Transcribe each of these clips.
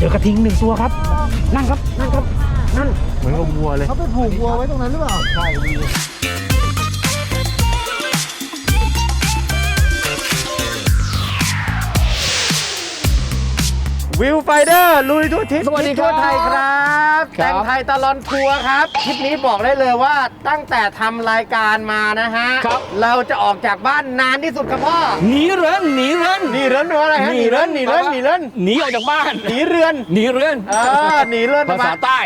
เจอกระทิงหนึ่งตัวครับ นั่นครับ นั่นครับ นั่น เหมือนกับวัวเลย เขาไปผูกวัวไว้ตรงนั้นหรือเปล่า ใช่ วิวไฟเดอร์ลุยทั่วทิศสวัสดีครับทั่วไทยครับครับ แต่งไทยตลอนทัวร์ครับคลิปนี้บอกได้เลยว่าตั้งแต่ทำรายการมานะฮะครับ เราจะออกจากบ้านนานที่สุดครับพ่อหนีเรือนหนีเรือนหนีเรือนหรืออะไรฮะหนีเรือนหนีเรือนหนีเรือนหนีออกจากบ้านหนีเรือนหนีเรือนเออหนีเรือนภาษาใต้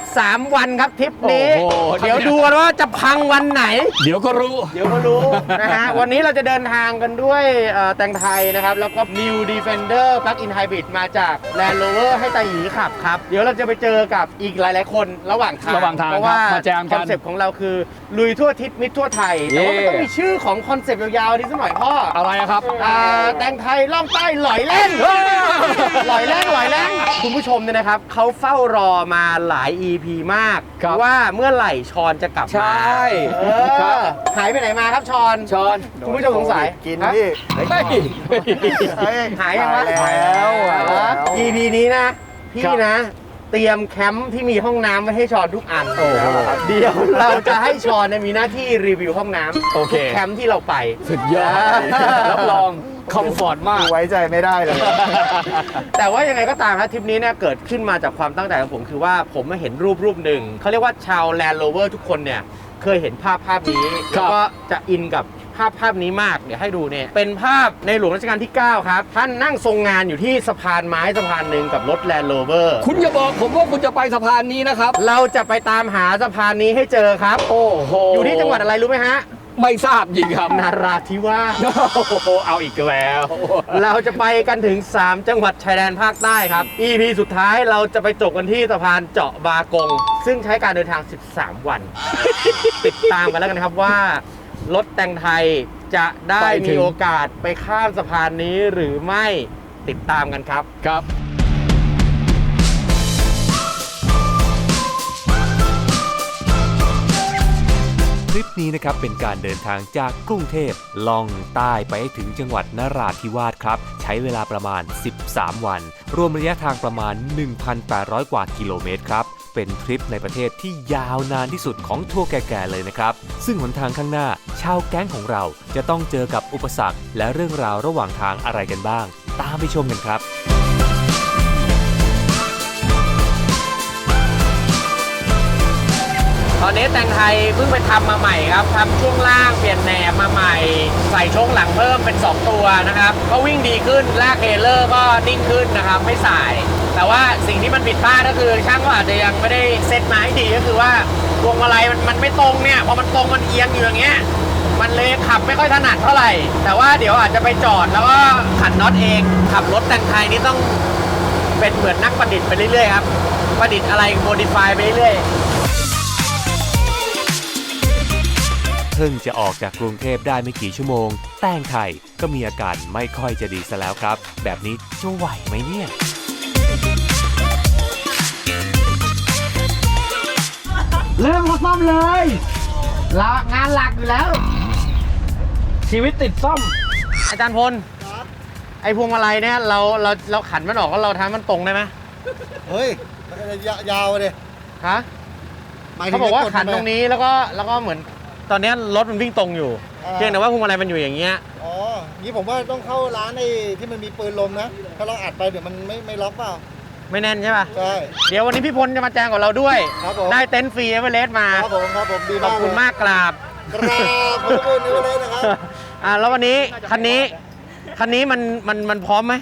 13 วันครับทริปนี้ โอ้โห เดี๋ยวดูกันว่าจะพังวันไหน เดี๋ยวก็รู้ เดี๋ยวก็รู้ นะฮะ วันนี้เราจะเดินทางกันด้วยเอ่อแต่งไทยนะครับ แล้วก็ New Defender Plug-in Hybrid มาจาก Land Rover ให้ตาหยีขับครับ เดี๋ยวเราจะไปเจอกับอีกหลาย ๆ คนระหว่างทางระหว่างทางเพราะว่าครับมาแจมกันคอนเซปต์ของเราคือ ลุยทั่วทิศมิตรทั่วไทย แต่ว่ามันเย่ ต้องมีชื่อของคอนเซปต์ยาวๆนี้สักหน่อยพ่ออะไรอะครับ อ่าแต่งไทยล่องใต้หลอยเล่นเฮ้ย หลอยแรงหลอยแรงคุณผู้ชมเนี่ยนะครับเขาเฝ้ารอมาหลาย EP มาก ครับ ว่าเมื่อไหร่ชอนจะกลับมาใช่เอครับอหายไปไหนมาครับชอน ชอนคุณผู้ชมสงสัยกินฮะพี่เฮ้ยเฮ้ยหายยังวะ หายแล้วเหรหายแล้อว EP นี้นะ พี่ครับนะ เตรียมแคมป์ที่มีห้องน้ำไว้ให้ชอนทุกอันโอ้โหเดี๋ยวเราจะให้ชอนเนี่ยมีหน้าที่รีวิวห้องน้ำโอเค ทุกแคมป์ที่เราไป สุดยอดรับรองคอมฟอร์ตมาก ไว้ใจไม่ได้เลย แต่ว่ายังไงก็ตามครับทริปนี้เนี่ยเกิดขึ้นมาจากความตั้งใจของผมคือว่าผมมาเห็นรูปรูปหนึ่งเขาเรียกว่าชาวแลนด์โรเวอร์ทุกคนเนี่ย เคยเห็นภาพภาพนี้ครัแล้วบก็จะอินกับภาพภาพนี้มากเดี๋ยวให้ดูเนี่ยเป็นภาพในหลวงรัชกาลที่ 9 ครับ ท่านนั่งทรงงานอยู่ที่สะพานไม้สะพานหนึ่งกับรถแลนด์โรเวอร์คุณอย่าบอกผมว่าคุณจะไปสะพานนี้นะครับ เราจะไปตามหาสะพานนี้ให้เจอครับ โอ้โห อยู่ที่จังหวัดอะไรรู้ไหมฮะ ไม่ทราบจริงครับ นาราธิวาสโอ้โหเอาอีกแล้ว เราจะไปกันถึง 3 จังหวัดชายแดนภาคใต้ครับ EP สุดท้ายเราจะไปจบกันที่สะพานเจาะบากง ซึ่งใช้การเดินทาง 13 วัน ติดตามกันแล้วกันนะครับว่า รถแต่งไทยจะได้ไปถึมีง โอกาสไปข้ามสะพานนี้หรือไม่ติดตามกันครับ ครับ ริปนี้นะครับเป็นการเดินทางจากกรุงเทพล่องใต้ไปให้ถึงจังหวัดนราธิวาสครับ ใช้เวลาประมาณ 13 วัน รวมระยะทางประมาณ 1,800 กว่ากิโลเมตรครับเป็นทริปในประเทศที่ยาวนานที่สุดของทัวร์แก่ๆเลยนะครับ ซึ่งหนทางข้างหน้า ชาวแก๊งของเราจะต้องเจอกับอุปสรรค และเรื่องราวระหว่างทางอะไรกันบ้าง ตามไปชมกันครับ ตอนนี้แต่งไทยเพิ่งไปทำมาใหม่ครับทำช่วงล่างเปลี่ยนแหนบมาใหม่ ใส่ช่วงหลังเพิ่มเป็น 2 ตัวนะครับ ก็วิ่งดีขึ้นลากเทรลเลอร์ก็นิ่งขึ้นนะครับ ไม่สาย แต่ว่าสิ่งที่มันผิดพลาดก็คือช่างก็อาจจะยังไม่ได้เซตมาให้ดีก็คือว่าวงมาลัยมันมันไม่ตรงเนี่ยพอมันตรงมันเอียงอยู่อย่างเงี้ยมันเลยขับไม่ค่อยถนัดเท่าไหร่ แต่ว่าเดี๋ยวอาจจะไปจอดแล้วก็ขันน็อตเองขับรถแต่งไทยนี่ต้องเป็นเหมือนนักประดิษฐ์ไปเรื่อยๆครับประดิษฐ์อะไรโมดิฟายไปเรื่อยๆ พิ่งจะออกจากกรุงเทพได้ไม่กี่ชั่วโมง แต้งไทยก็มีอาการไม่ค่อยจะดีซะแล้วครับ แบบนี้จะไหวไหมเนี่ยเริ่มมาซ่อมเลยลางานหลักอยู่แล้ว ชีวิตติดซ่อม อาจารย์พลไอ้พวงมาลัยเนี่ยเราเราเราขันมันออกแล้วเราทำมันตรงได้ไหมเฮ้ยยาวเลยฮะเขาบอกว่าขันตรงนี้แล้วก็แล้วก็เหมือน ตอนเนี้ยรถมันวิ่งตรงอยู่เพียงแต่ว่าพวงมาลัยมันอยู่อย่างเงี้ยอ๋องี้ผมว่าต้องเข้าร้านไอ้ที่มันมีปืนลมนะ ถ้าเราอัดไปเดี๋ยวมันไม่ไม่ล็อกเปล่า ไม่แน่นใช่ป่ะใช่ เดี๋ยววันนี้พี่พลจะมาแจงกับเราด้วย ครับผม ได้เต็นท์ฟรีเอเวอเรสต์มาครับผมครับผมดีขอบมากคุณมากกราบ กราบขอบคุณนี่เลยนะครับ อ่าแล้ววันนี้คันนี้คันนี้มันมันมันพร้อมไหม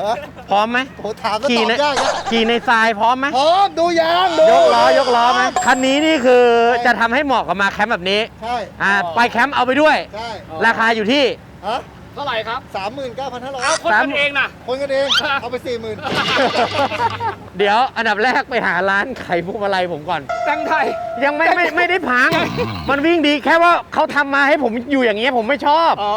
ฮะพร้อมไหมโหถามก็ตขี่อบในยากนะขี่ในทรายพร้อมไหมพร้อมดูยางดูยกล้อยกล้อไหมคันนี้นี่คือจะทำให้เหมาะกับมาแคมป์แบบนี้ใช่อ่าไปแคมป์เอาไปด้วย ใช่ราคาอยู่ที่ฮะ เท่าไหร่ครับสามหมื่นเก้าพันห้าร้อยเอาคนกันเองนะ คนกันเอง เอาไปสี่หมื่นเดี๋ยวอันดับแรกไปหาร้านไข่พวกอะไรผมก่อนแต่งไทย ยังไม่ไม่ไม่ได้พัง มันวิ่งดีแค่ว่าเขาทำมาให้ผมอยู่อย่างเงี้ยผมไม่ชอบอ๋อ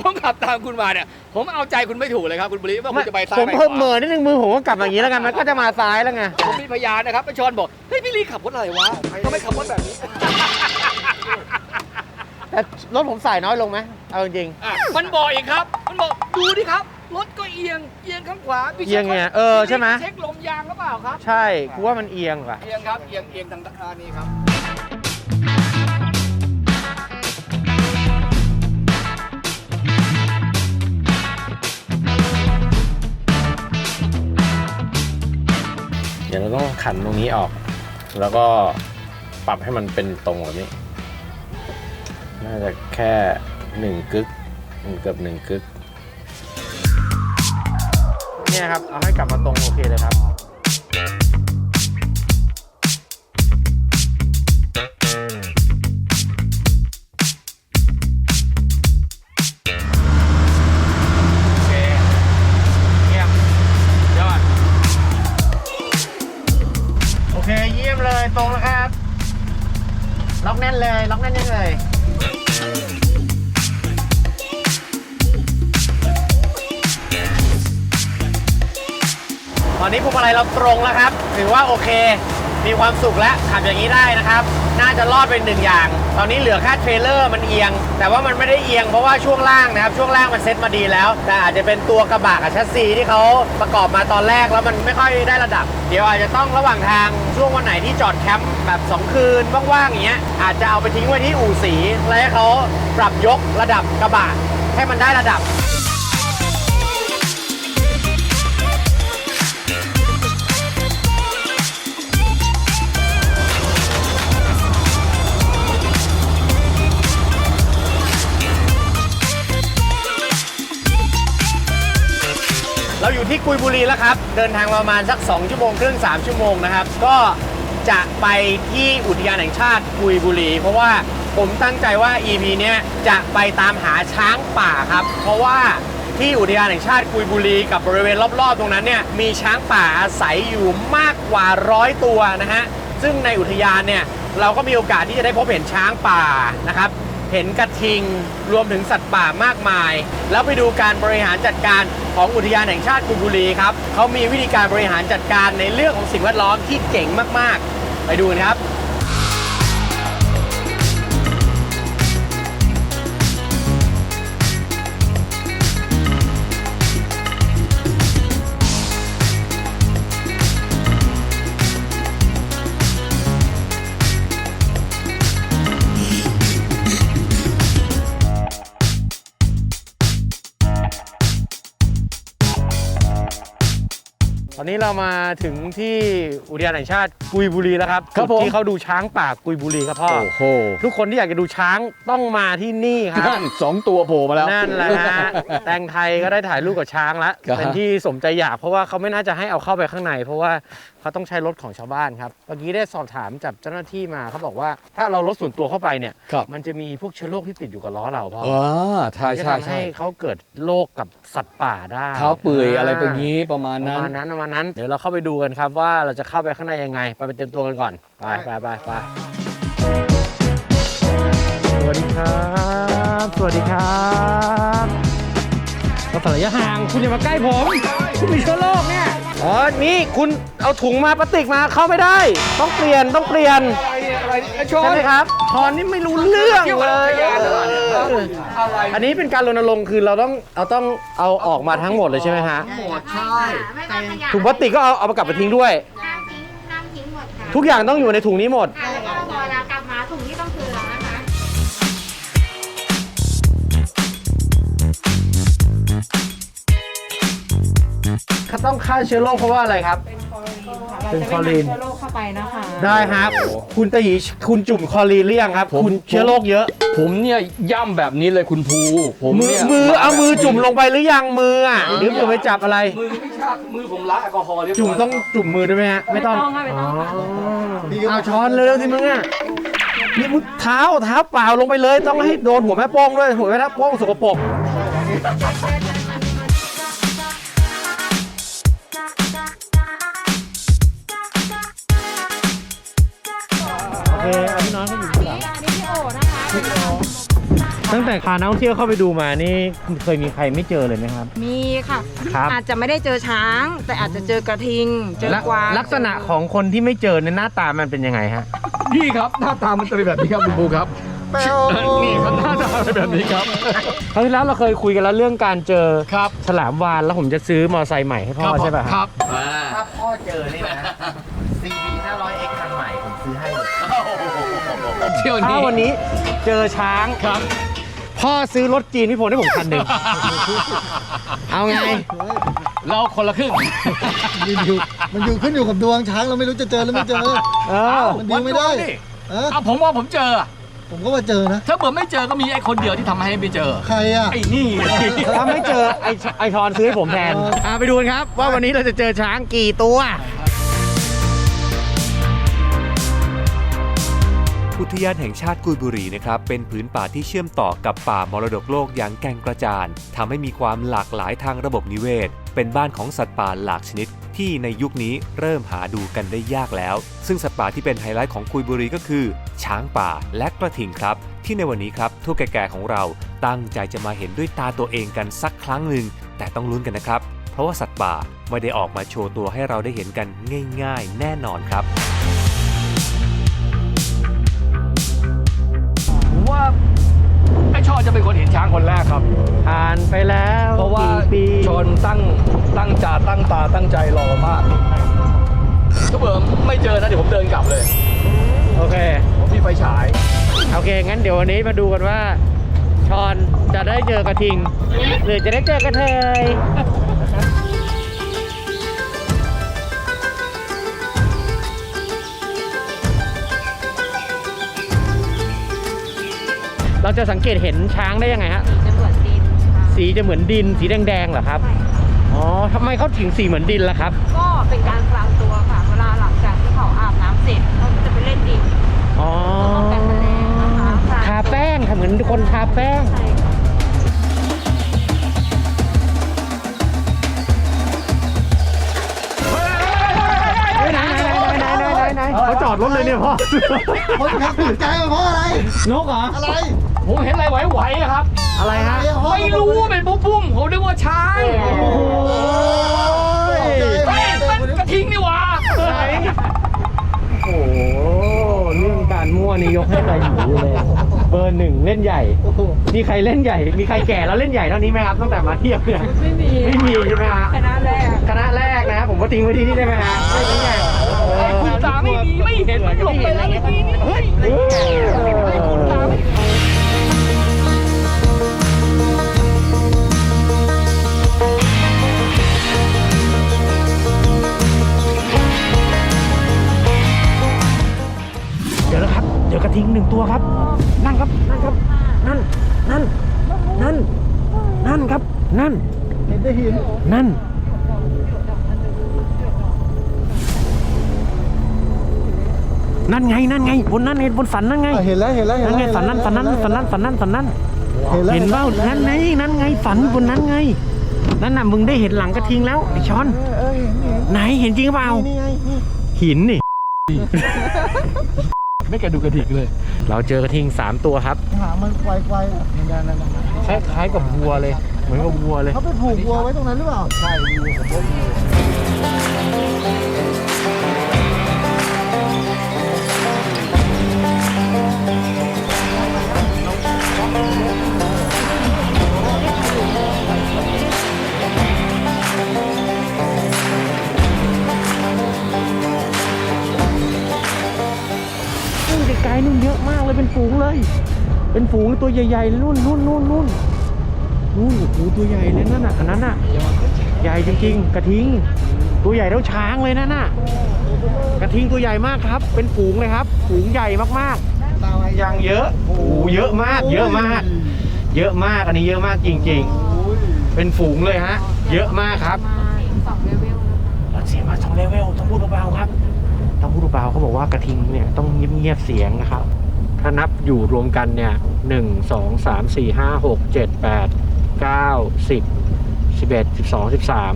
ผมขับตามคุณมาเนี่ย ผมเอาใจคุณไม่ถูกเลยครับคุณบริว่าคุณจะไปซ้ายผมไปขเพิ่มวาเหม่อนิดนึงมือผมก็กลับมาอย่างนี้แล้วกันมันก็จะมาซ้ายแล้วไงผมมีพยานนะครับไปชอนบอก เฮ้ยพี่ลีขับรถอะไรวะทำไมขับรถแบบนี้ แต่รถผมใส่น้อยลงไหมเอาจริงอะมันบอกอีกครับ มันบอกดูดิครับ รถก็เอียง เอียงข้างขวาพี่เอียงไงเออใช่ไหมเช็คลมยางหรือเปล่าครับ ใช่กูว่ามันเอียงว่ะ เอียงครับ เอียงเอียงทางด้านนี้ครับ เดี๋ยวเราต้องขันตรงนี้ออก แล้วก็ปรับให้มันเป็นตรงแบบนี้ น่าจะแค่หนึ่งกึกเกือบหนึ่งกึก เนี่ยครับ เอาให้กลับมาตรงโอเคเลยครับ อนนี้พวงมาลัยเราตรงแล้วครับ ถือว่าโอเค มีความสุขแล้วขับอย่างนี้ได้นะครับ น่าจะรอดเป็นหนึ่งอย่าง ตอนนี้เหลือแค่เทรลเลอร์มันเอียง แต่ว่ามันไม่ได้เอียงเพราะว่าช่วงล่างนะครับ ช่วงล่างมันเซ็ตมาดีแล้ว แต่อาจจะเป็นตัวกระบะกับแชสซีที่เขาประกอบมาตอนแรกแล้วมันไม่ค่อยได้ระดับ เดี๋ยวอาจจะต้องระหว่างทางช่วงวันไหนที่จอดแคมป์แบบ 2 คืนว่างๆอย่างเงี้ย อาจจะเอาไปทิ้งไว้ที่อู่สีแล้วให้เขาปรับยกระดับกระบะให้มันได้ระดับ เราอยู่ที่กุยบุรีแล้วครับ เดินทางประมาณสัก 2 ชั่วโมงครึ่ง 3 ชั่วโมงนะครับ ก็จะไปที่อุทยานแห่งชาติกุยบุรี เพราะว่าผมตั้งใจว่า EP เนี้ยจะไปตามหาช้างป่าครับ เพราะว่าที่อุทยานแห่งชาติกุยบุรีกับบริเวณรอบๆ ตรงนั้นเนี่ยมีช้างป่าอาศัยอยู่มากกว่าร้อยตัวนะฮะซึ่งในอุทยานเนี่ยเราก็มีโอกาสที่จะได้พบเห็นช้างป่านะครับ เห็นกระทิง รวมถึงสัตว์ป่ามากมาย แล้วไปดูการบริหารจัดการของอุทยานแห่งชาติกุยบุรีครับเขามีวิธีการบริหารจัดการในเรื่องของสิ่งแวดล้อมที่เจ๋งมากๆ ไปดูกันครับ ตอนนี้เรามาถึงที่อุทยานแห่งชาติกุยบุรีแล้วครับครับจุดผมที่เขาดูช้างป่ากุยบุรีครับพ่อ โอ้โหทุกคนที่อยากจะดูช้างต้องมาที่นี่ครับ นั่นสองตัวโผล่มาแล้ว นั่นแหละฮะ แตงไทยก็ได้ถ่ายรูปกับช้างแล้ว ครับ เป็นที่สมใจอยากเพราะว่าเขาไม่น่าจะให้เอาเข้าไปข้างใน เพราะว่า เขาต้องใช้รถของชาวบ้านครับเมื่อกี้ได้สอบถามจากเจ้าหน้าที่มาเขาบอกว่าถ้าเรารถส่วนตัวเข้าไปเนี่ย ครับมันจะมีพวกเชื้อโรคที่ติดอยู่กับล้อเราพ่ออ่าใช่จะใช่ทำใช่ให้เขาเกิดโรคกับสัตว์ป่าได้เท้าเปื่อยอะไรแบบนี้ประมาณประนั้น มาณนั้นประมาณนั้นเดี๋ยวเราเข้าไปดูกันครับว่าเราจะเข้าไปข้างในยังไง ไปไปเตรียมตัวกันก่อนไปไปไปไปสวัสดีครับ สวัสดีครับเราต่อระยะห่างคุณอย่ามาใกล้ผม คุณมีเชื้อโรคเนี่ย อ๋อ นี่คุณเอาถุงมาพลาสติกมาเข้าไม่ได้ ต้องเปลี่ยนต้องเปลี่ยนอะไรอะไรชนใช่ไหมครับชอนนี่ไม่รู้เรื่องเลยอะไรอันนี้เป็นการรณรงค์คือเราต้องเราต้องเอาออกมาทั้งหมดเลยใช่ไหมฮะหมดใช่ ไม่ต้องขยะถุงพลาสติกก็เอาเอามากลับไปทิ้งด้วยน้ำทิ้งน้ำทิ้งหมดค่ะทุกอย่างต้องอยู่ในถุงนี้หมด ค่ะแล้วก็รากลั เขาต้องฆ่าเชื้อโรคเพราะว่าอะไรครับ เป็นคลอรีนเชื้อโรคเข้าไปนะคะได้ครับคุณตะหยีคุณจุ่มคลอรีนหรือยังครับคุณเชื้อโรคเยอะ ผมเนี่ยย่ำแบบนี้เลยคุณภู ผมมือเนี่ยมือเอามือจุ่มลงไปหรือยังมืออะหรือมือไปจับอะไร มือไม่ชักมือผมล้างแอลกอฮอล์เรียบร้อยจุ่มต้องจุ่มมือด้วยไหมฮะไม่ต้องไม่ต้องค่ะอ๋อเอาช้อนเร็วๆสิมึงอะนี่มึงเท้าเท้าเปล่าลงไปเลย ต้องให้โดนหัวแม่โป้งด้วยหัวแม่โป้งสกปรก แต่พานักท่องเที่ยวเข้าไปดูมานี่เคยมีใครไม่เจอเลยไหมครับ มีค่ะ ครับอาจจะไม่ได้เจอช้าง แต่อาจจะเจอกระทิง เจอลักกวางลักษณะของคนที่ไม่เจอในยหน้าตามันเป็นยังไงฮะ นี่ครับหน้าตามันจะเป็นแบบนี้ครับคุณภูครับแป๊วนี่เขาหน้าตาเป็นแบบนี้ครับ คราวที่แล้วเราเคยคุยกันแล้วเรื่องการเจอครับ ฉลามวานแล้วผมจะซื้อมอเตอร์ไซค์ใหม่ให้พ่อใช่ป่ะครับถ้าพ่อเจอนี่นะ CB 500X คันใหม่ ผมซื้อให้เลย เที่ยวถ้านี้วันนี้เจอช้างครับ พ่อซื้อรถจีนพี่พลให้ผมคันหนึ่ง เอาไง เราคนละครึ่ง มันอยู่มันอยู่ขึ้นอยู่กับดวงช้างเราไม่รู้จะเจอหรือไม่เจอ เออ มันดีไม่ได้วัดดวงดิ เออเอาผมว่าผมเจอ ผมก็ว่าเจอนะ ถ้าเกิดไม่เจอก็มีไอ้คนเดียวที่ทำให้ไม่เจอ ใครอะ ไอ้นี่ ถ้าไม่เจอไอไอชอนซื้อให้ผมแทนเอออ่่าไปดูกันครับ ว่าวันนี้เราจะเจอช้างกี่ตัว อุทยานแห่งชาติกุยบุรีนะครับเป็นผืนป่าที่เชื่อมต่อกับป่ามรดกโลกอย่างแก่งกระจานทำให้มีความหลากหลายทางระบบนิเวศ เป็นบ้านของสัตว์ป่าหลากชนิด ที่ในยุคนี้เริ่มหาดูกันได้ยากแล้ว ซึ่งสัตว์ป่าที่เป็นไฮไลท์ของกุยบุรีก็คือ ช้างป่าและกระทิงครับ ที่ในวันนี้ครับทุกแก่ๆของเราตั้งใจจะมาเห็นด้วยตาตัวเองกันสักครั้งหนึ่งแต่ต้องลุ้นกันนะครับ เพราะว่าสัตว์ป่าไม่ได้ออกมาโชว์ตัวให้เราได้เห็นกันง่าย ๆ แน่นอนครับ คนเห็นช้างคนแรกครับ ผ่านไปแล้วเพราะว่ากี่ปีชนตั้งตั้งจาตั้งตาตั้งใจรอมากถ้าเบิร์ไม่เจอนะเดี๋ยวผมเดินกลับเลย โอเค ผมมีไฟฉาย โอเค งั้นเดี๋ยววันนี้มาดูกันว่า ชอนจะได้เจอกระทิง หรือจะได้เจอกระเทย เราจะสังเกตเห็นช้างได้ยังไงฮะจะเหมือนดินค่ะสีจะเหมือนดิน สีแดงๆเหรอครับ อ๋อทำไมเขาถึงสีเหมือนดินล่ะครับ ก็เป็นการกลางตัวค่ะ เวลาหลังจากที่เขาอาบน้ำเสร็จเขาจะไปเล่นดินอ๋อป้องกันแมลงนะคะทาแป้งค่ะเหมือนคนทาแป้ง ใช่ค่ะไหนไหนไหนไหนไหนไหนเขาจอดรถเลยเนี่ยพ่อคนขับตกใจว่าเพราะอะไร นกเหรอ อะไร ผมเห็นอะไรไหวๆอะครับ อะไรฮะ ไม่รู้ว่าเป็นปุ๊บปุ้มผมนึกว่าช้างโอ้โหเฮ้ยมันกระทิงนี่หว่าไหนโอ้โหเรื่องการมั่วนี่ยกให้นายหนูเลยเบอร์หนึ่งเล่นใหญ่มีใครเล่นใหญ่ มีใครแก่แล้วเล่นใหญ่เท่านี้ไหมครับตั้งแต่มาเทียบเนี่ยไม่มีไม่มีใช่ไหมฮะคณะแรกคณะแรกนะผมก็ทิ้งไว้ที่นี่ได้ไหมฮะไม่ทิ้งไงไอ้คุณตาไม่มีไม่เห็นมันหลบไปแล้วเมื่อกี้นี่เฮ้ยเออไอ้คุณตาไม่เยวกระทิงหนึ่งตัวครับ นั่นครับ นั่นครับ นั่น นั่น นั่น นั่นครับ นั่น เห็นได้หิน นั่น นั่นไง นั่นไง บนนั่นไงบนสันนั่นไงอะเห็นแล้ว เห็นแล้ว เห็นนั่นแล้วไงสันนั่นสันนั่นสันนั่นสันนั่นสันนั่นเห็นแล้วเห็นเปล่านั่นไง นั่นไงสันบนนั้นไง นั่นน่ะมึงได้เห็นหลังกระทิงแล้วไอ้ช้อนเออเออเห็นเห็นไหนเห็นจริงหรือเปล่านี่ไงนี่หินนี่ ไม่แกดูกระดิกเลย เราเจอกระทิงสามตัวครับ หางมันไกวๆอะเหมือนกันนั่นน่ะคล้ายๆกับวัวเลย เหมือนกับวัวเลย เขาไปผูกวัวไว้ตรงนั้นหรือเปล่า ใช่วัวผมว่า ฝูงเลย เป็นฝูงตัวใหญ่ๆเลยนู่นนู่นนู่นนู่นนู่นโอ้โหตัวใหญ่เลยนั่นน่ะอันนั้นน่ะ ใหญ่จริงๆ กระทิง ตัวใหญ่เท่าช้างเลยนั่นน่ะ กระทิงตัวใหญ่มากครับ เป็นฝูงเลยครับ ฝูงใหญ่มากๆอย่างเยอะโอ้โหเยอะมาก เยอะมาก เยอะมากอันนี้เยอะมากจริง ๆ เป็นฝูงเลยฮะ เยอะมากครับมาสองเลเวลนะคะเราเสียงมาสองเลเวลต้องพูดเบาๆครับต้องพูดเบาๆเขาบอกว่ากระทิงเนี่ยต้องเงียบๆเสียงนะครับ ถ้านับอยู่รวมกันเนี่ยหนึ่งสองสามสี่ห้าหกเจ็ดแปดเก้าสิบสิบเอ็ดสิบสองสิบสาม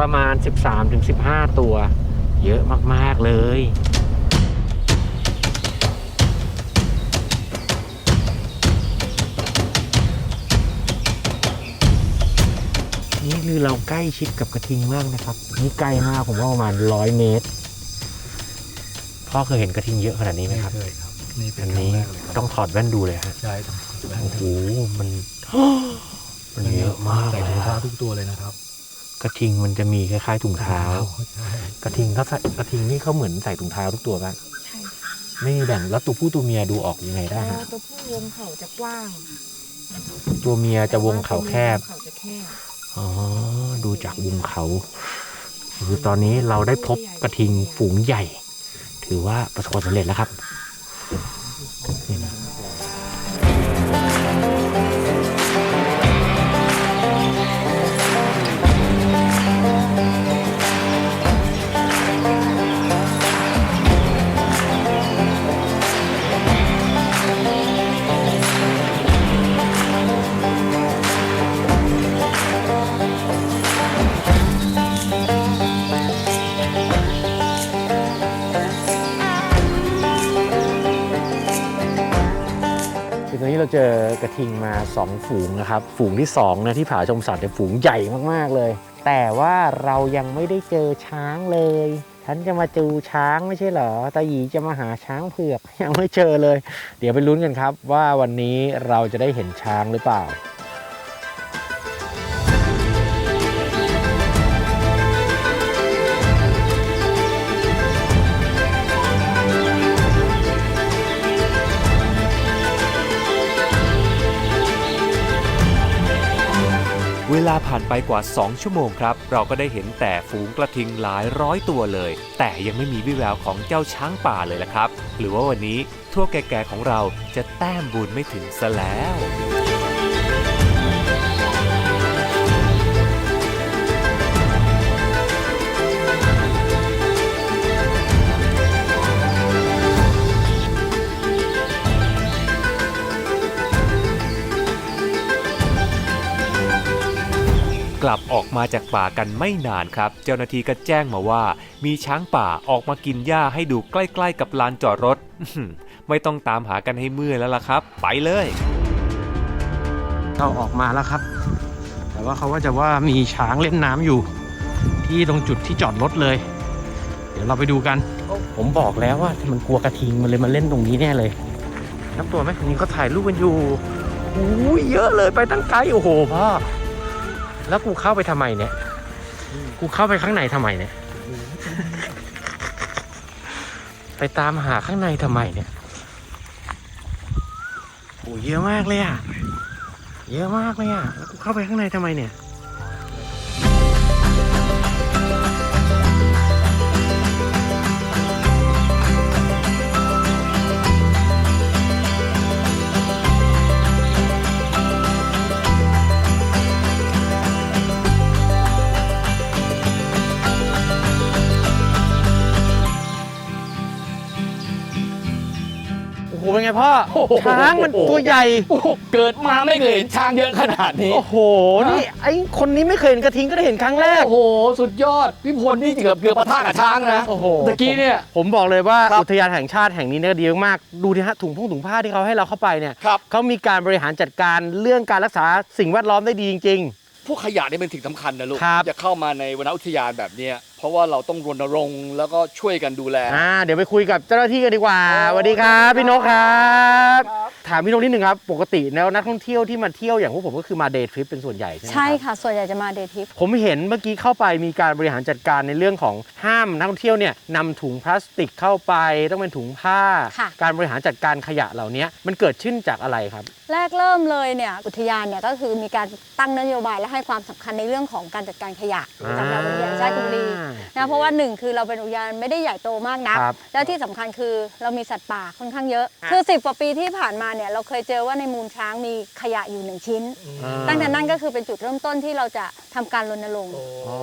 ประมาณสิบสามถึงสิบห้าตัว เยอะมาก ๆ เลยนี่คือเราใกล้ชิดกับกระทิงมากนะครับ นี่ใกล้มากผมว่าประมาณร้อยเมตรพ่อเคยเห็นกระทิงเยอะขนาดนี้ไหมครับเคยครับ นี่เป็อันนครั้งนี้แรกเลยครับต้องถอดแว่นดูเลยฮะใช่ต้องถอดแว่นโอ้โหมัน มันเยอะมากใส่เลยถุงเท้าอะทุกตัวเลยนะครับกระทิงมันจะมีคล้ายๆถุงเท้า ใช่กระทิงเขาใส่กระทิงนี่เขาเหมือนใส่ถุงเท้าทุกตัวป่ะใช่ไม่มีแบ่งแล้วตัวผู้ตัวเมียดูออกยังไงได้แล้วฮะตัวผู้วงเขาจะกว้างตัวเมียจะวงเขาแคบ เขาจะแคบอ๋อ ดูจากวงเขาคือตอนนี้เราได้พบกระทิงฝูงใหญ่ ถือว่าประสบความสำเร็จแล้วครับ นี่ ทิงมา 2 ฝูงนะครับ ฝูงที่2นะที่ผาชมสัตว์เนี่ยฝูงใหญ่มากๆเลย แต่ว่าเรายังไม่ได้เจอช้างเลยฉันจะมาจูช้างไม่ใช่เหรอตาหยีจะมาหาช้างเผือกยังไม่เจอเลย เดี๋ยวไปลุ้นกันครับว่าวันนี้เราจะได้เห็นช้างหรือเปล่า ลาผ่านไปกว่า 2 ชั่วโมงครับ เราก็ได้เห็นแต่ฝูงกระทิงหลายร้อยตัวเลย แต่ยังไม่มีวิแววของเจ้าช้างป่าเลยละครับ หรือว่าวันนี้ทั่วแก่ๆของเราจะแต้มบุญไม่ถึงซะแล้ว ลับออกมาจากป่ากันไม่นานครับ เจ้าหน้าที่ก็แจ้งมาว่า มีช้างป่าออกมากินหญ้าให้ดูใกล้ๆกับลานจอดรถอื้อหือไม่ต้องตามหากันให้เมื่อยแล้วล่ะครับ ไปเลยเราออกมาแล้วครับ แต่ว่าเขาว่าจะว่ามีช้างเล่นน้ำอยู่ ที่ตรงจุดที่จอดรถเลย เดี๋ยวเราไปดูกัน ผมบอกแล้วว่ามันกลัวกระทิงมันเลยมาเล่นตรงนี้แน่เลยนับตัวไหมนี่ก็ถ่ายรูปกันอยู่อู้ยเยอะเลยไปตั้งไกลโอ้โหพ่อ แล้วกูเข้าไปทำไมเนี่ย กูเข้าไปข้างในทำไมเนี่ย ไปตามหาข้างในทำไมเนี่ยโอ้เยอะมากเลยอะ เยอะมากเลยอะ แล้วกูเข้าไปข้างในทำไมเนี่ย เป็นไงพ่อช้างมันตัวใหญ่ โอ้โหเกิดมาไม่เคยเห็นช้างเยอะขนาดนี้ โอ้โห นี่ไอ้คนนี้ไม่เคยเห็นกระทิงก็ได้เห็นครั้งแรก โอ้โห สุดยอดพี่พลนี่เกือบเกือบปะทะกับช้างนะโอ้โห ตะกี้เนี่ย ผมบอกเลยว่าครับอุทยานแห่งชาติแห่งนี้เนี่ยดีมากๆดูดิฮะถุงพงถุงผ้าที่เขาให้เราเข้าไปเนี่ยครับ เขามีการบริหารจัดการเรื่องการรักษาสิ่งแวดล้อมได้ดีจริง พวกขยะนี่เป็นสิ่งสำคัญนะลูกครับ จะเข้ามาในวนอุทยานแบบเนี้ย เพราะว่าเราต้องรณรงค์แล้วก็ช่วยกันดูแลๆอ่าเดี๋ยวไปคุยกับเจ้าหน้าที่กันดีกว่าโอ้สวัสดีครับพี่นกครับครับ ถามพี่นกนิดนึงครับปกติแล้วนักท่องเที่ยวที่มาเที่ยวอย่างพวกผมก็คือมาเดย์ทริปเป็นส่วนใหญ่ใช่ไหมรับ ใช่ค่ะ ส่วนใหญ่จะมาเดย์ทริป ผมเห็นเมื่อกี้เข้าไปมีการบริหารจัดการในเรื่องของห้ามนักท่องเที่ยวเนี่ยนำถุงพลาสติกเข้าไปต้องเป็นถุงผ้า ค่ะ การบริหารจัดการขยะเหล่านี้มันเกิดขึ้นจากอะไรครับ แรกเริ่มเลยเนี่ยอุทยานเนี่ยก็คือมีการตั้งนโยบายและให้ความสำคัญในเรื่องของการจัดการขยะสำหรับอุทยานชาติกุรีนะเพราะว่าหนึ่งคือเราเป็นอุทยานไม่ได้ใหญ่โตมากนัก ครับแล้วที่สำคัญคือเรามีสัตว์ป่าค่อนข้างเยอะอะคือ 10กว่าปีที่ผ่านมาเนี่ยเราเคยเจอว่าในมูลช้างมีขยะอยู่หนึ่งชิ้น อ่าตั้งแต่นั้นก็คือเป็นจุดเริ่มต้นที่เราจะทำการรณรงค์ อ๋อ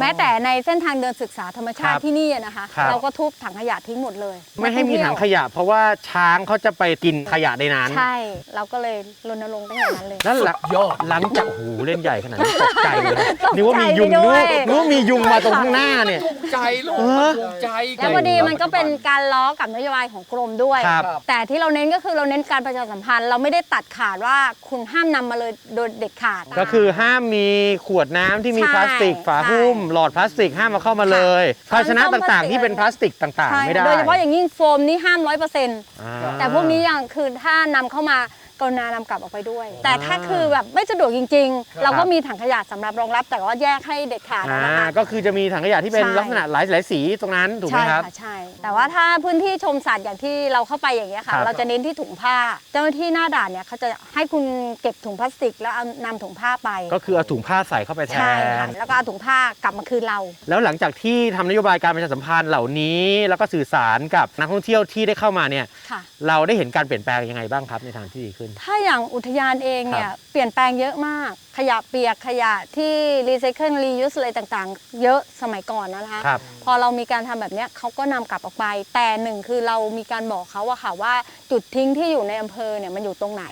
แม้แต่ในเส้นทางเดินศึกษาธรรมชาคติรับที่นี่อะนะคะ ครับ เราก็ทุบถังขยะทิ้งหมดเลยไม่ให้มีถังขยะ เพราะว่าช้างเขาจะไปกินขยะในนั้นใช่ เราก็เลยรณรงค์ตั้งแต่นั้นเลย นั่นหลักยอดหลังจากโอ้โหเล่นใหญ่ขนาดนี้ตกใจเลยนะนึกว่ามียุงตกใจไปด้วย นึกว่ามียุงมาตรงข้างหน้าเนี่ยใจลูกเออถูกใจแล้วพอดีมันก็เป็นการล้อกับนโยบายของกรมด้วย ครับ แต่ที่เราเน้นก็คือเราเน้นการประชาสัมพันธ์ เราไม่ได้ตัดขาดว่าคุณห้ามนำมาเลยโดยเด็ดขาด ก็คือห้ามมีขวดน้ำที่มีใช่พลาสติกฝาหุ้มใช่หลอดพลาสติกห้ามมาเข้ามาเลยค่ะภาชนะทั้งต่างๆพลาสติกที่เป็นพลาสติกต่างใช่ๆ ไม่ได้ โดยเฉพาะอย่างยิ่งโฟมนี่ห้ามร้อยเปอร์เซ็นต์อ่า แต่พวกนี้อย่างคือถ้านำเข้ามา กรุณานำกลับออกไปด้วย แต่ถ้าคือแบบไม่สะดวกจริง ๆ เราก็มีถังขยะสำหรับรองรับ แต่ว่าแยกให้เด็ดขาดอ่านะคะ ก็คือจะมีถังขยะที่เป็นใช่ ลักษณะหลายหลายสีตรงนั้นถูกไหมใช่ครับ ค่ะใช่ แต่ว่าถ้าพื้นที่ชมสัตว์อย่างที่เราเข้าไปอย่างเงี้ยค่ะ ครับ เราจะเน้นที่ถุงผ้า เจ้าหน้าที่หน้าด่านเนี่ยเขาจะให้คุณเก็บถุงพลาสติก แล้วเอานำถุงผ้าไปก็คือเอาถุงผ้าใส่เข้าไปแทใช่ค่ะน แล้วก็เอาถุงผ้ากลับมาคืนเรา แล้วหลังจากที่ทำนโยบายการประชาสัมพันธ์เหล่านี้ แล้วก็สื่อสารกับนักท่องเที่ยวที่ได้เข้ามาเนี่ยค่ะ เราได้เห็นการเปลี่ยนแปลงยังไงบ้างครับในทางที่ดีขึ้นถ้าอย่างอุทยานเองเนี่ยเปลี่ยนแปลงเยอะมากขยะเปียกขยะที่รีไซเคิลรียูสอะไรต่างๆ เยอะสมัยก่อนนะคะ ครับ พอเรามีการทำแบบเนี้ยเขาก็นำกลับออกไป แต่หนึ่งคือเรามีการบอกเขาอะค่ะว่าจุดทิ้งที่อยู่ในอำเภอเนี่ยมันอยู่ตรงไหน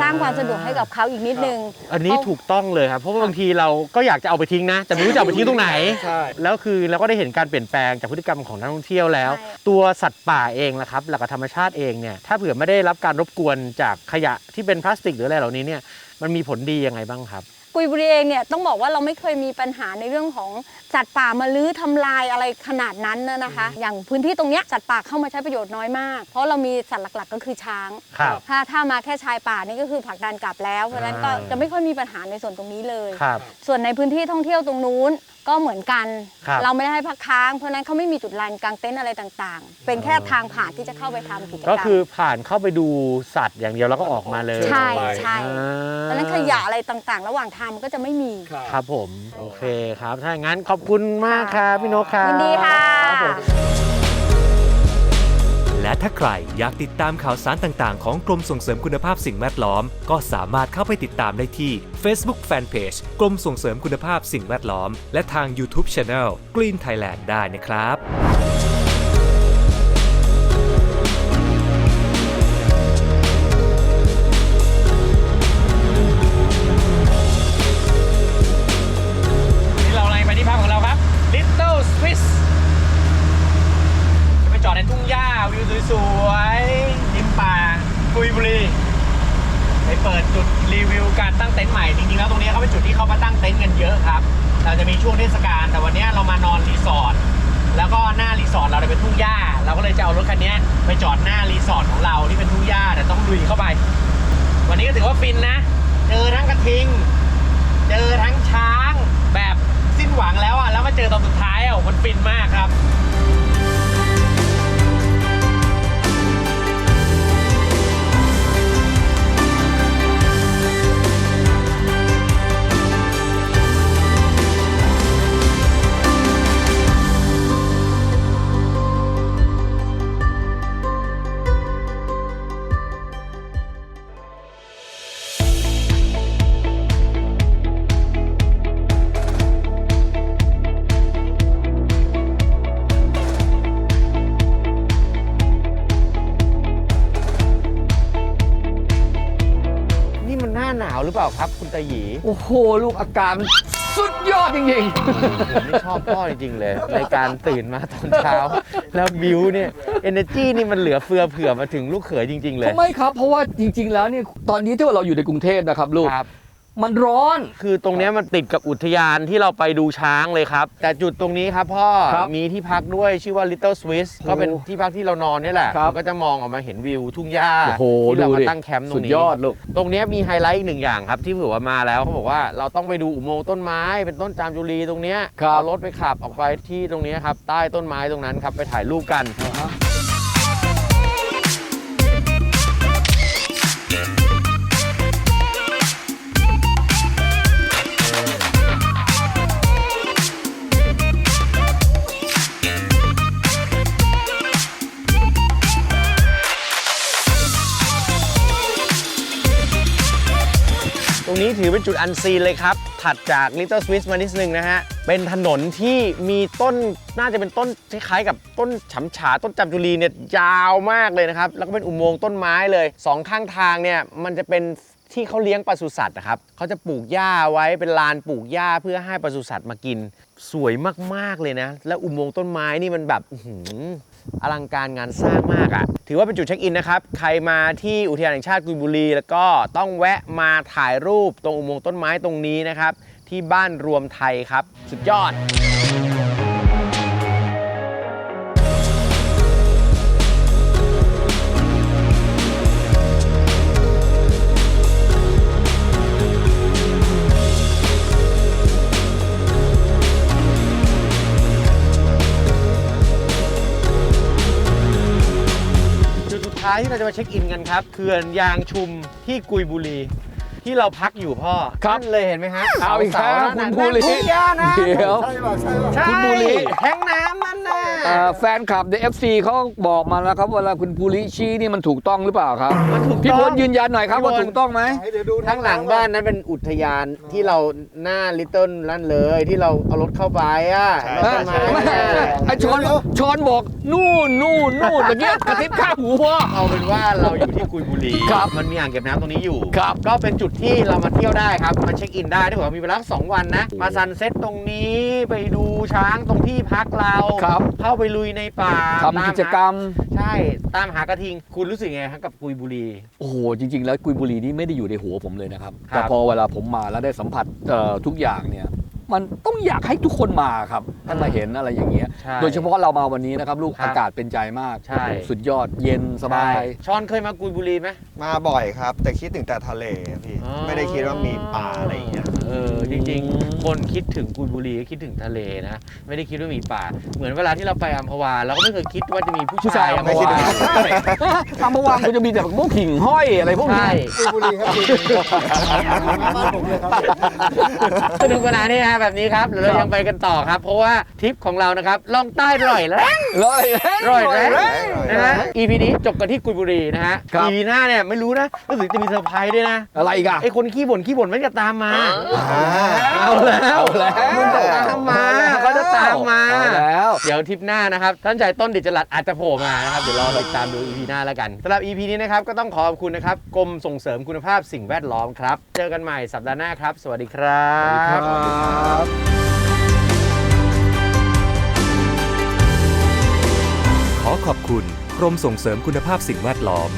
สร้างความสะดวกให้กับเขาอีกนิดนึง อันนี้ถูกต้องเลยครับ เพราะว่าบางทีเราก็อยากจะเอาไปทิ้งนะ แต่ไม่รู้จะเอาไปทิ้งตรงไหน ใช่ แล้วคือเราก็ได้เห็นการเปลี่ยนแปลงจากพฤติกรรมของนักท่องเที่ยวแล้ว ใช่ ตัวสัตว์ป่าเองนะครับหลักธรรมชาติเองเนี่ยถ้าเผื่อไม่ได้รับการรบกวนจากขยะที่เป็นพลาสติกหรืออะไรเหล่านี้เนี่ย มันมีผลดียังไงบ้างครับ กุยบุรีเองเนี่ยต้องบอกว่าเราไม่เคยมีปัญหาในเรื่องของสัตว์ป่ามาลื้อทำลายอะไรขนาดนั้นนะนะคะ อย่างพื้นที่ตรงเนี้ยสัตว์ป่าเข้ามาใช้ประโยชน์น้อยมาก เพราะเรามีสัตว์หลักๆ ก็คือช้าง ครับ ถ้าถ้ามาแค่ชายป่านี่ก็คือผลักดันกลับแล้วเพราะฉะนั้นก็อ่า จะไม่ค่อยมีปัญหาในส่วนตรงนี้เลย ครับ ส่วนในพื้นที่ท่องเที่ยวตรงนู้น ก็เหมือนกัน ครับเราไม่ได้ให้พักค้าง เพราะฉะนั้นเขาไม่มีจุดลานกางเต็นท์อะไรต่างๆ เป็นแค่ทางผ่านที่จะเข้าไปทำกิจกรรมก็คือผ่านเข้าไปดูสัตว์อย่างเดียวแล้วก็ออกมาเลยใช่ไปใช่อ่าเพราะฉะนั้นขยะอะไรต่างๆ ระหว่างทางมันก็จะไม่มี ครับผม โอเคครับ ถ้าอย่างนั้นขอบคุณมากครับ พี่นกครับยินดีค่ะ ครับผม และถ้าใครอยากติดตามข่าวสารต่างๆ ของกรมส่งเสริมคุณภาพสิ่งแวดล้อม ก็สามารถเข้าไปติดตามได้ที่ Facebook Fanpage กรมส่งเสริมคุณภาพสิ่งแวดล้อม และทาง YouTube Channel Green Thailand ได้นะครับ เป็นทุ่งหญ้า เราก็เลยจะเอารถคันนี้ไปจอดหน้ารีสอร์ทของเราที่เป็นทุ่งหญ้าแต่ต้องลุยเข้าไป วันนี้ก็ถือว่าฟินนะ เจอทั้งกระทิง เจอทั้งช้างแบบสิ้นหวังแล้วอะแล้วมาเจอตอนสุดท้ายอะมันฟินมากครับาหนาวหรือเปล่าครับ คุณตาหยีโอ้โห ลูกอาการมันสุดยอดจริงผมนี่ชอบพ่อจริงๆเลย ในการตื่นมาตอนเช้า แล้วบิวเนี่ย energy นี่มันเหลือเฟือเผื่อมาถึงลูกเขยจริง ๆ ๆเลย ทำไมครับ เพราะว่าจริง ๆ แล้วเนี่ยตอนนี้ที่เราอยู่ในกรุงเทพนะครับลูก ครับ มันร้อน คือตรงเนี้ยมันติดกับอุทยานที่เราไปดูช้างเลยครับ แต่จุดตรงนี้ครับพ่อ ครับมีที่พักด้วยชื่อว่า Little Swiss ก็เป็นที่พักที่เรานอนนี่แหละครับมันก็จะมองออกมาเห็นวิวทุ่งหญ้าโอ้โหที่เราดูมาดิตั้งแคมป์ตรสุงดนี้ยอดลูก ตรงเนี้ยมีไฮไลท์อีกหนึ่งอย่างครับ ที่เผื่อว่ามาแล้วเขาบอกว่าเราต้องไปดูอุโมงค์ต้นไม้เป็นต้นจามจุรีตรงเนี้ยครับ เอารถไปขับออกไปที่ตรงเนี้ยครับใต้ต้นไม้ตรงนั้นครับไปถ่ายรูปกัน นี้ถือเป็นจุดอันซีนเลยครับ ถัดจาก Little Swiss มานิดนึงนะฮะ เป็นถนนที่มีต้นน่าจะเป็นต้นคล้ายๆกับต้นฉำฉาต้นจามจุรีเนี่ยยาวมากเลยนะครับ แล้วก็เป็นอุโมงค์ต้นไม้เลยสองข้างทางเนี่ยมันจะเป็นที่เขาเลี้ยงปศุสัตว์นะครับเขาจะปลูกหญ้าไว้เป็นลานปลูกหญ้าเพื่อให้ปศุสัตว์มากิน สวยมากๆเลยนะ แล้วอุโมงค์ต้นไม้นี่มันแบบ อลังการงานสร้างมากอะ่ะ ถือว่าเป็นจุดเช็คอินนะครับ ใครมาที่อุทยานแห่งชาติกุยบุรี แล้วก็ต้องแวะมาถ่ายรูปตรงอุโมงค์ต้นไม้ตรงนี้นะครับ ที่บ้านรวมไทยครับ สุดยอด มาเช็คอินกันครับเขื่อนยางชุมที่กุยบุรี ที่เราพักอยู่พ่อครับ นั่นเลยเห็นไหมฮะเอาอีกแล้วสาๆคุณนั่นภูรินั่นทุ่งหญ้านะเดี๋ยว ใช่ป่ะใช่ป่ะใช่คุณภูริ แท้งน้ำนั่นน่ะเอ่อแฟนคลับใน FC เขาบอกมาแล้วครับเวลาคุณภูริชี้นี่มันถูกต้องหรือเปล่าครับ มันถูกพี่ต้พอลง ยืนยันหน่อยครับว่าพี่พล ถูกต้องไหมให้เดี๋ยวดูข้างหลังบ้านนั้นเป็นอุทยานที่เราหน้าลิตเติ้ลนั่นเลยที่เราเอารถเข้าไปอะแล้วต้นไม้ไม่น่ะไอชอนชอนบอกนู่นนู่นนู่นตะเกียบกระติบข้างหูพ่อ เอาเป็นว่าเราอยู่ที่กุยบุรีครับมันมีอ่างเก็บน้ำตรงนี้อยู่ ครับก็เป็นจุดที่เรามาเที่ยวได้ครับ มาเช็คอินได้ถ้าเกิดว่ามีเวลาสองวันนะ มาซันเซ็ตตรงนี้ไปดูช้างตรงที่พักเราครับเข้าไปลุยในป่าทำกิจกรรม ใช่ตามหากระทิง คุณรู้สึกไงครับกับกุยบุรี โอ้โห จริง ๆ แล้วกุยบุรีนี่ไม่ได้อยู่ในหัวผมเลยนะครับครับแต่พอเวลาผมมาแล้วได้สัมผัสเอ่อทุกอย่างเนี่ย มันต้องอยากให้ทุกคนมาครับให้มาเห็นอะไรอย่างเงี้ย ใช่โดยเฉพาะเรามาวันนี้นะครับลูกครับอากาศเป็นใจมาก ใช่ สุดยอดเย็นสบาย ชอนเคยมากุยบุรีไหม มาบ่อยครับ แต่คิดถึงแต่ทะเลพี่ อ๋อ ไม่ได้คิดว่ามีป่าอะไรอย่างเงี้ย เออจริงๆ คนคิดถึงกุยบุรีก็คิดถึงทะเลนะ ไม่ได้คิดว่ามีป่า เหมือนเวลาที่เราไปอัมพวาเราก็ไม่เคยคิดว่าจะมีผู้ผู้ชาชายยอัมพไม่คิดวาทำเมื่อวานคุณจะมีแต่พวกขิงห้อยอะไรพวกนี้ ใช่ กุยบุรีครับบ้านผมเลยครับ สนุกสนานนี่ฮะแบบนี้ครับเดี๋ยวเรายังไปกันต่อครับ เพราะว่าทริปของเรานะครับล่องใต้ร่อยแรงร้อยร่อยแรงร่อยนะฮะ EP นี้จบกันที่กุยบุรีนะฮะ ครับ EP หน้าเนี่ยไม่รู้นะรู้สึกจะมีเซอร์ไพรส์ด้วยนะอะไรอีกอะไอคนขี้บ่นขี้บ่นมันจะตามมา อ่าเอาแล้วเอาแล้วมันจะตามมาเขาจะตามมา เอาแล้ว เดี๋ยวทริปหน้านะครับ ท่านใจต้นดิจลัดอาจจะโผล่มานะครับ เดี๋ยวรอติดตามดู EP หน้าแล้วกันสำหรับ EP นี้นะครับ ก็ต้องขอขอบคุณนะครับกรมส่งเสริมคุณภาพสิ่งแวดล้อมครับ เจอกันใหม่สัปดาห์หน้าครับ สวัสดีครับขอขอบคุณกรมส่งเสริมคุณภาพสิ่งแวดล้อม